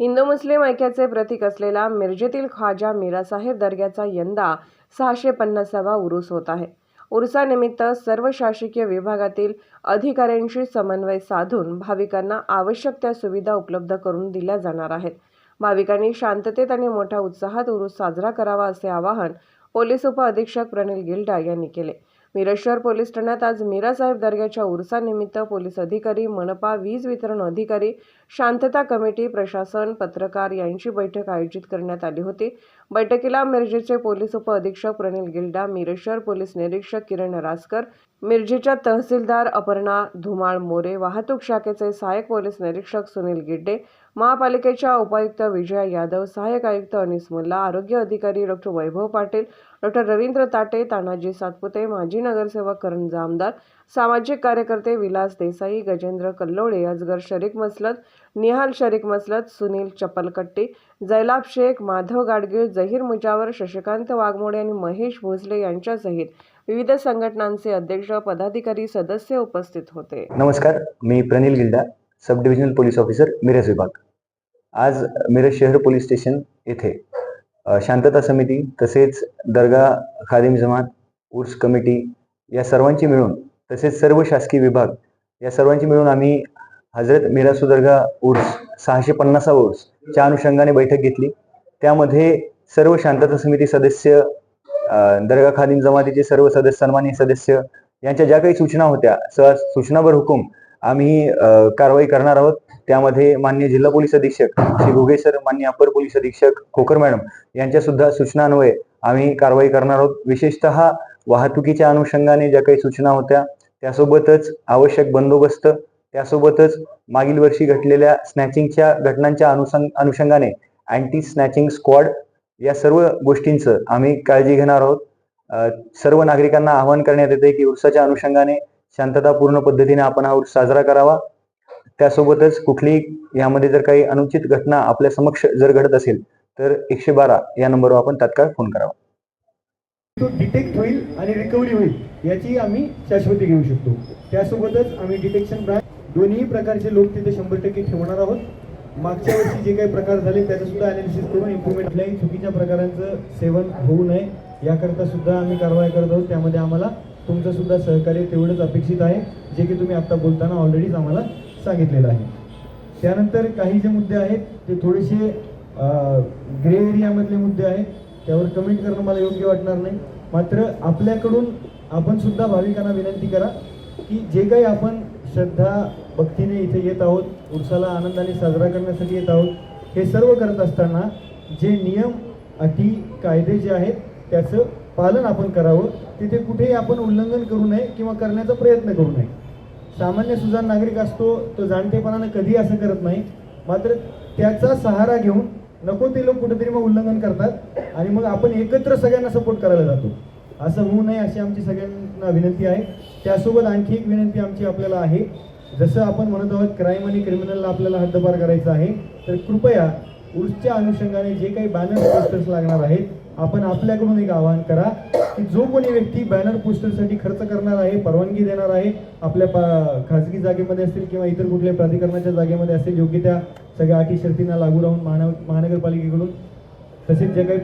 हिंदू मुस्लिम ऐक्याचे प्रतीक असलेला मिरजेतील ख्वाजा मीरासाहेब दर्ग्याचा यंदा सहाशे पन्नासावा उरूस होत आहे. उरुसानिमित्त सर्व शासकीय विभागातील अधिकाऱ्यांशी समन्वय साधून भाविकांना आवश्यक त्या सुविधा उपलब्ध करून दिल्या जाणार आहेत. भाविकांनी शांततेत आणि मोठ्या उत्साहात उरूस साजरा करावा असे आवाहन पोलीस उपअधीक्षक प्रणिल गिल्डा यांनी केले. मिरज शहर पोलीस ठाण्यात आज मीरासाहेब दर्ग्याच्या उर्सानिमित्त पोलीस अधिकारी मनपा वीज वितरण अधिकारी शांतता कमिटी प्रशासन पत्रकार यांची बैठक आयोजित करण्यात आली होती. बैठकीला मिरजेचे पोलीस उपअधीक्षक प्रणिल गिल्डा मिरज शहर पोलीस निरीक्षक किरण रासकर मिरजेच्या तहसीलदार अपर्णा धुमाळ मोरे वाहतूक शाखेचे सहाय्यक पोलीस निरीक्षक सुनील गिड्डे महापालिकेच्या उपायुक्त विजया यादव सहाय्यक आयुक्त अनिस मुल्ला आरोग्य अधिकारी डॉक्टर वैभव पाटील डॉक्टर रवींद्र ताटे तानाजी सातपुते माजी नगरसेवक करण जामदार सामाजिक कार्यकर्ते विलास देसाई गजेंद्र कल्लोळे अजगर शरीक मसलत निहाल शरीक मसलत सुनील चप्पलकट्टी जैलाब शेख माधव गाडगीळ जहीर मुजावर शशिकांत वाघमोडे आणि महेश भोसले यांच्यासहित विविध संघटनांचे अध्यक्ष पदाधिकारी सदस्य उपस्थित होते. नमस्कार मी Pranil Gilda sub divisional police officer Miraj विभाग. आज मिरज शहर पोलीस स्टेशन येथे शांतता समिती तसेच दर्गा खादिम जमात उर्स कमिटी या सर्वांची मिळून तसेच सर्व शासकीय विभाग या सर्वांची मिळून आम्ही हजरत मिरासू दर्गा उर्स सहाशे पन्नासावा उर्सच्या अनुषंगाने बैठक घेतली. त्यामध्ये सर्व शांतता समिती सदस्य दर्गा खादिम जमातीचे सर्व सदस्य सन्मान्य सदस्य यांच्या ज्या काही सूचना होत्या स सूचनावर हुकूम आम्ही कारवाई करणार आहोत. त्यामध्ये मान्य जिल्हा पोलीस अधीक्षक श्री घुगे सर मान्य अपर पोलीस अधीक्षक खोकर मॅडम यांच्या सुद्धा सूचनान्वये आम्ही कारवाई करणार आहोत. विशेषतः वाहतुकीच्या अनुषंगाने ज्या काही सूचना होत्या त्यासोबतच आवश्यक बंदोबस्त त्यासोबतच मागील वर्षी घडलेल्या स्नॅचिंगच्या घटनांच्या अनुसंग अनुषंगाने अँटी स्नॅचिंग स्क्वॉड या सर्व गोष्टींचं आम्ही काळजी घेणार आहोत. सर्व नागरिकांना आवाहन करण्यात येते की उर्साच्या अनुषंगाने शांततापूर्ण पद्धतीने आपण हा उर्स साजरा करावा. त्यासोबतच कुठलीही यामध्ये जर काही अनुचित घटना आपल्या समक्ष जर घडत असेल तर एकशे बारा या नंबरवर आपण तात्काळ फोन करावा. तो डिटेक्ट होईल आणि रिकव्हरी होईल याची आम्ही शाश्वती घेऊ शकतो. त्यासोबतच आम्ही डिटेक्शन ब्रांच दोन्ही प्रकारचे लोक तिथे शंभर टक्के ठेवणार आहोत. मागच्या वर्षी जे काही प्रकार झाले त्याचं सुद्धा अनालिसिस करून इम्प्रुव्हमेंट कुठल्याही चुकीच्या प्रकारांचं सेवन होऊ नये याकरता सुद्धा आम्ही कारवाई करत आहोत. त्यामध्ये आम्हाला तुमचं सुद्धा सहकार्य तेवढंच अपेक्षित आहे जे की तुम्ही आता बोलताना ऑलरेडीच आम्हाला सांगितलेलं आहे. त्यानंतर काही जे मुद्दे आहेत ते थोडेसे ग्रे एरियामधले मुद्दे आहेत. त्यावर कमेंट करणं मला योग्य वाटणार नाही. मात्र आपल्याकडून आपण सुद्धा भाविकांना विनंती करा की जे काही आपण श्रद्धा भक्तीने इथे येत आहोत उर्साला आनंदाने साजरा करण्यासाठी येत आहोत हे सर्व करत असताना जे नियम अटी कायदे जे आहेत त्याचं पालन आपण करावं. तिथे कुठेही आपण उल्लंघन करू नये किंवा करण्याचा प्रयत्न करू नये. सामान्य सुजाण नागरिक असतो तो जाणतेपणानं कधी असं करत नाही. मात्र त्याचा सहारा घेऊन नको ते लोक कुठेतरी मग उल्लंघन करतात आणि मग आपण एकत्र सगळ्यांना सपोर्ट करायला जातो. असं होऊ नये अशी आमची सगळ्यांना विनंती आहे. त्यासोबत आणखी एक विनंती आमची आपल्याला आहे. जसं आपण म्हणत आहोत क्राईम आणि क्रिमिनलला आपल्याला हद्दपार करायचं आहे तर कृपया उर्सच्या अनुषंगाने जे काही बॅनर पोस्टर्स लागणार आहेत आपण आपल्याकडून एक आवाहन करा. की जो कोणी व्यक्ती बॅनर पोस्टरसाठी खर्च करणार आहे परवानगी देणार आहे आपल्या पा खाजगी जागेमध्ये असतील किंवा इतर कुठल्या प्राधिकरणाच्या जागेमध्ये असेल योग्य त्या सगळ्या अटी शर्तींना लागू राहून महान महानगरपालिकेकडून तसेच जे काही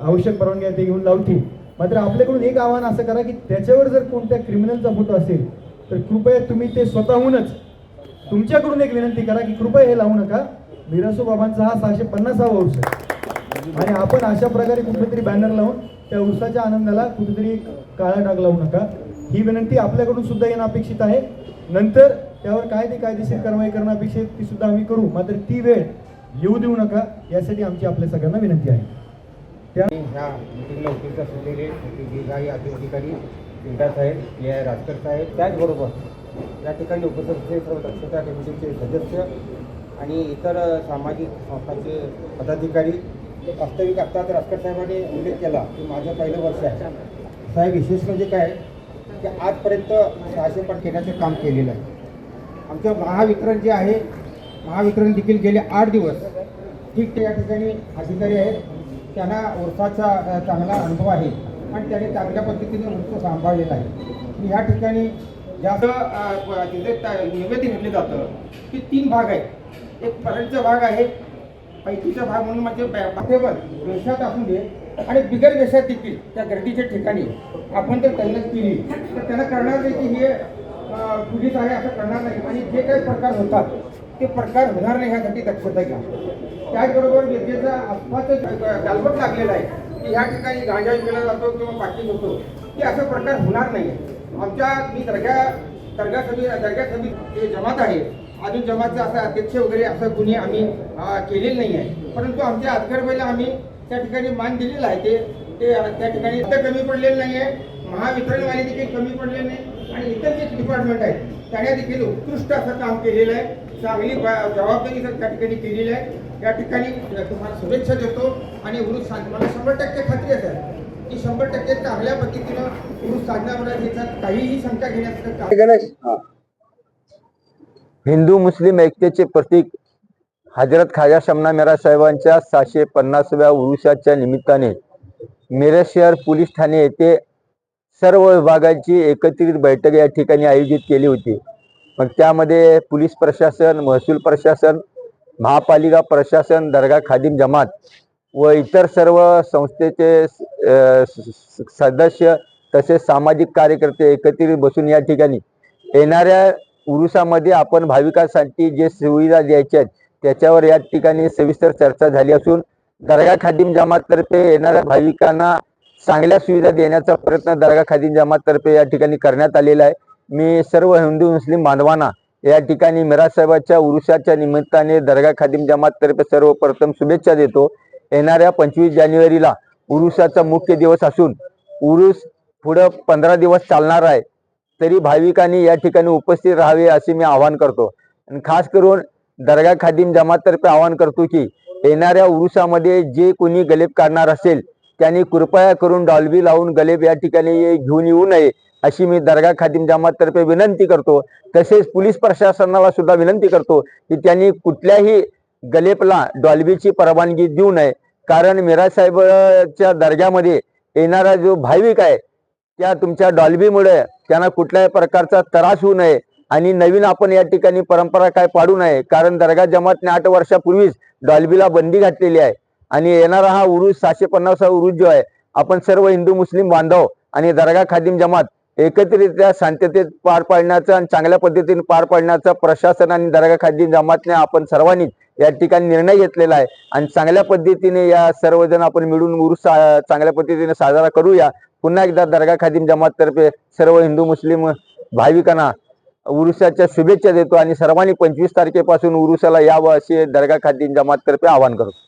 आवश्यक परवानगी आहे ते घेऊन लावतील मात्र आपल्याकडून एक आव्हान असं करा की त्याच्यावर जर कोणत्या क्रिमिनलचा फोटो असेल तर कृपया तुम्ही ते स्वतःहूनच तुमच्याकडून एक विनंती करा की कृपया हे लावू नका. मिरासो बाबांचा हा सहाशे पन्नासावा वर्ष आहे. आणि आपण अशा प्रकारे कुठेतरी बॅनर लावून त्या उसाच्या आनंदाला कुठेतरी काळा डाग लावू नका. ही विनंती आपल्याकडून सुद्धा येणं अपेक्षित आहे. नंतर त्यावर काय ते कायदेशीर कारवाई करणं अपेक्षित ती सुद्धा आम्ही करू. मात्र ती वेळ येऊ देऊ नका. यासाठी आमची आपल्या सगळ्यांना विनंती आहे. त्या ह्या मिटिंगला उपस्थित असलेले जे काही अधिकारी पिंटा साहेब ए आय राजकर साहेब त्याचबरोबर या ठिकाणी उपस्थित असलेले सर्व दक्षता कमिटीचे सदस्य आणि इतर सामाजिक संस्थांचे पदाधिकारी वास्तविक आता तर राजकर साहेबांनी उल्लेख केला की माझं पहिलं वर्ष आहे. साहेब विशेष म्हणजे काय? की आजपर्यंत सहाशे पण केल्याचं काम केलेलं आहे. आमचं महावितरण जे आहे महावितरण देखील गेले आठ दिवस. ठीक ते या ठिकाणी अधिकारी आहेत. त्यांना वर्षाचा चांगला अनुभव आहे. आणि त्याने चांगल्या पद्धतीने वृत्त सांभाळलेला आहे. आणि या ठिकाणी जास्त तिथे त- निवेदन घेतलं जातं की तीन भाग आहेत. एक परंटचा भाग आहे पैकीचा भाग म्हणून म्हणजे पाठेवर वेशात असू दे. आणि बिगर वेशात देखील त्या गर्दीच्या ठिकाणी. आपण जर तैनात केली तर त्यांना करणार नाही की हे अं, आहे असं करणार नाही. आणि जे काही प्रकार होतात ते प्रकार होणार नाही ह्यासाठी दक्षता घ्या. त्याचबरोबर विद्येचा आसपास गालबट लागलेला आहे. की ह्या ठिकाणी गांजा विकला जातो किंवा पाकिंग होतो. की असा प्रकार होणार नाही. आमच्या मी दर्गा दर्गा समिती दर्गा समिती जे जमात आहे अजून जमातचा असा अध्यक्ष वगैरे असं कुणी आम्ही केलेलं नाही आहे परंतु आमच्या अधकरबाईला आम्ही त्या ठिकाणी मान दिलेला आहे. ते ते त्या ठिकाणी इथं कमी पडलेलं नाही आहे महावितरणवाले देखील कमी पडलेले नाही. आणि इतर जे डिपार्टमेंट आहेत त्याने देखील उत्कृष्ट असं काम केलेलं आहे. चांगली जबाबदारी सर त्या ठिकाणी केलेली आहे. या ठिकाणी तुम्हाला शुभेच्छा देतो. आणि उरुस साध मला शंभर टक्के खात्री आहे सर की शंभर टक्के चांगल्या पद्धतीनं उरुस साधण्यामध्ये ह्याच्यात काहीही शंका घेण्याचं काम हिंदू मुस्लिम ऐक्याचे प्रतीक हजरत खाजा शमना मेरा साहेबांच्या सहाशे पन्नासव्या उरुषाच्या निमित्ताने मिरज शहर पोलीस ठाणे येथे सर्व विभागांची एकत्रित बैठक या ठिकाणी आयोजित केली होती. मग त्यामध्ये पोलीस प्रशासन महसूल प्रशासन महापालिका प्रशासन दर्गा खादिम जमात व इतर सर्व संस्थेचे स- सदस्य तसेच सामाजिक कार्यकर्ते एकत्रित बसून या ठिकाणी येणाऱ्या उरुसामध्ये आपण भाविकांसाठी जे सुविधा द्यायच्या आहेत त्याच्यावर या ठिकाणी सविस्तर चर्चा झाली असून दर्गा खादिम जमाततर्फे येणाऱ्या भाविकांना चांगल्या सुविधा देण्याचा प्रयत्न दर्गा खादिम जमाततर्फे या ठिकाणी करण्यात आलेला आहे. मी सर्व हिंदू मुस्लिम बांधवांना या ठिकाणी मिराज साहेबाच्या उरुसाच्या निमित्ताने दर्गा खादिम जमाततर्फे सर्वप्रथम शुभेच्छा देतो. येणाऱ्या पंचवीस जानेवारीला उरुसाचा मुख्य दिवस असून उरुस पुढं पंधरा दिवस चालणार आहे. तरी भाविकांनी या ठिकाणी उपस्थित राहावे असे मी आवाहन करतो. आणि खास करून दर्गा खादिम जमाततर्फे आवाहन करतो की येणाऱ्या उरुसामध्ये जे कोणी गलेब काढणार असेल त्यांनी कृपया करून डॉल्बी लावून गलेब या ठिकाणी घेऊन येऊ नये अशी मी दर्गा खादिम जमाततर्फे विनंती करतो. तसेच पोलीस प्रशासनाला सुद्धा विनंती करतो की त्यांनी कुठल्याही गलेपला डॉल्बीची परवानगी देऊ नये. कारण मिराज साहेबच्या दर्ग्यामध्ये येणारा जो भाविक आहे त्या तुमच्या डॉल्बीमुळे त्यांना कुठल्याही प्रकारचा त्रास होऊ नये आणि नवीन आपण या ठिकाणी परंपरा काय पाडू नये. कारण दर्गा जमातने आठ वर्षापूर्वीच डॉल्बीला बंदी घातलेली आहे. आणि येणारा हा उरुस सहाशे पन्नासा उरुस जो आहे आपण सर्व हिंदू मुस्लिम बांधव आणि दर्गा खादिम जमात एकत्रितरित्या शांततेत पार पाडण्याचा आणि चांगल्या पद्धतीने पार पाडण्याचा प्रशासन आणि दर्गा खादिम जमातने आपण सर्वांनीच या ठिकाणी निर्णय घेतलेला आहे. आणि चांगल्या पद्धतीने या सर्वजण आपण मिळून उरुस सा- चांगल्या पद्धतीने साजरा करूया. पुन्हा एकदा दर्गा खादिम जमाततर्फे सर्व हिंदू मुस्लिम भाविकांना उरुसाच्या शुभेच्छा देतो आणि सर्वांनी पंचवीस तारखेपासून उरुसाला यावं असे दर्गा खादिम जमाततर्फे आवाहन करतो.